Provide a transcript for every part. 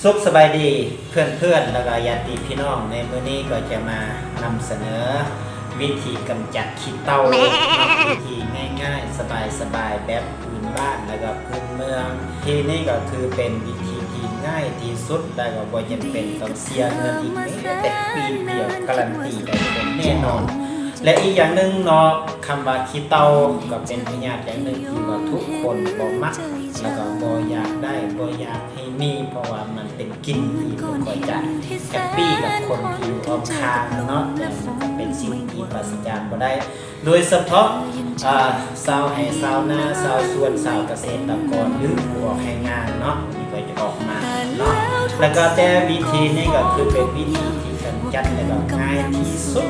สุขสบายดีเพื่อนๆแล้วก็ญาติพี่น้องในมื้อนี้ก็จะมานำเสนอ วิธีกำจัดขี้เต่าเนาะวิธีง่าย ๆ สบายๆแบบพื้นบ้านแล้วก็พื้นเมืองที่นี่ก็คือเป็นวิธีที่ง่ายที่สุดแล้วก็บ่จำเป็นต้องเสียเงินอีกแม้แต่ปีเดียวการันตีได้ผลแน่นอน และอีกอย่างหนึ่งเนาะคำว่าขี้เต่าก็เป็นพยาธิอย่างหนึ่งที่ว่าทุกคนบ่มักแล้วก็บ่อยากได้ บ่อยากให้มีเพราะว่ามันเป็นกลิ่นที่บ่ค่อยจะแฮปปี้กับคนที่อยู่รอบข้างเนาะแต่มันก็เป็นสิ่งที่ปราศจากบ่ได้ โดยเฉพาะอ่าวไร่ชาวนาชาวสวนชาวเกษตรกรหรือผู้ออกแรงงานเนาะที่ก็จะออกมาเนาะแล้วก็แต่วิธีนี้ก็คือเป็นวิธีที่กำจัดแล้วก็ง่ายที่สุด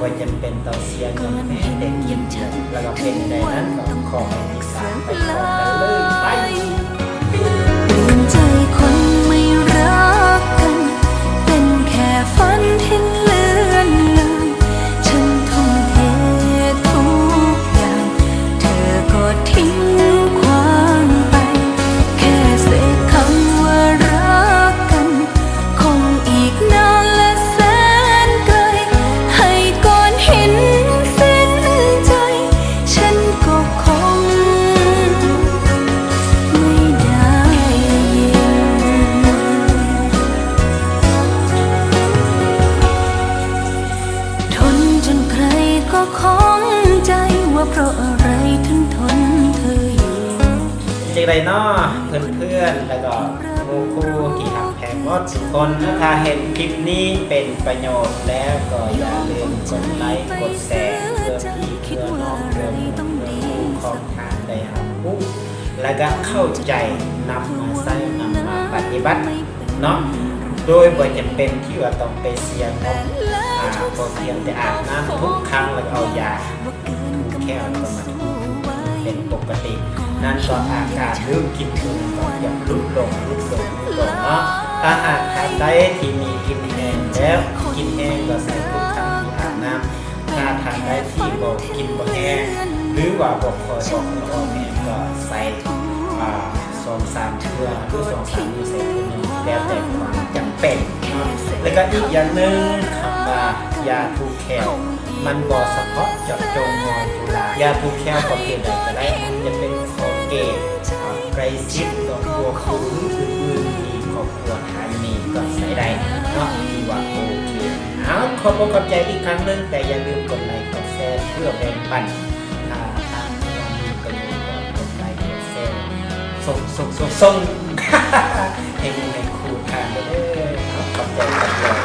ว่าจำเป็นต้องเสียเงินแม่เด็กกินเดือนแล้วก็เป็นในนั้นก็ขอให้ติดตามไปพร้อมกันเลยไป ฝันที่เลื ก็ข้องใจว่าเพราะอะไรถึงทนเธออยู่จริงไรเนาะเพื่อนๆแล้วก็ครูครูที่ทำแพงก็ทุกคนถ้าเห็นคลิปนี้เป็นประโยชน์แล้วก็อย่าลืมกดไลค์กดแชร์เพื่อพี่เพื่อน้องเพื่อหมู่เพื่อผู้ของทานได้รับผู้แล้วก็เข้าใจนำมาใช้นำมาปฏิบัติเนาะ โดยบ่จำเป็นที่ว่าต้องไปเสียงบอ่าพอเพียงแต่อาบน้ำทุกครั้งแล้วเอายาถูแค่แล้วก็มาถูเป็นปกติ นั่นก็อากาศหรือกินอื่นก็จะลดลงลดลงลดลงเนาะถ้าหากทานได้ที่มีกินแห้งแล้วกินแห้งก็ใส่ทุกครั้งที่อาบน้ำถ้าทานได้ที่บอกกินบ่แห้งหรือว่าบอกคอยบอกละอองแห้งก็ใส่อ่าสองสามเทื่อหรือสองสามมือใส่ทุกนึงแล้วแต่ความ เป็น แล้วก็อีกอย่างหนึ่งคำว่ายาทูแคลมันบ่เฉพาะเจาะจงงอนจุฬายาทูแคลประเภทใดก็ได้มันจะเป็นคอเกตไกรซิปดอกบัวคูหรืออื่นๆที่ครอบครัวทานมีก็ใส่ได้เนาะที่ว่าโอเคเอาขอบคุณขอบใจอีกครั้งหนึ่งแต่อย่าลืมกดไลค์กดแชร์เพื่อแบ่งปันถ้าทางเรามีประโยชน์ก็กดไลค์กดแชร์ส่งส่งส่งส่งให้หมูทานเลย Thank you.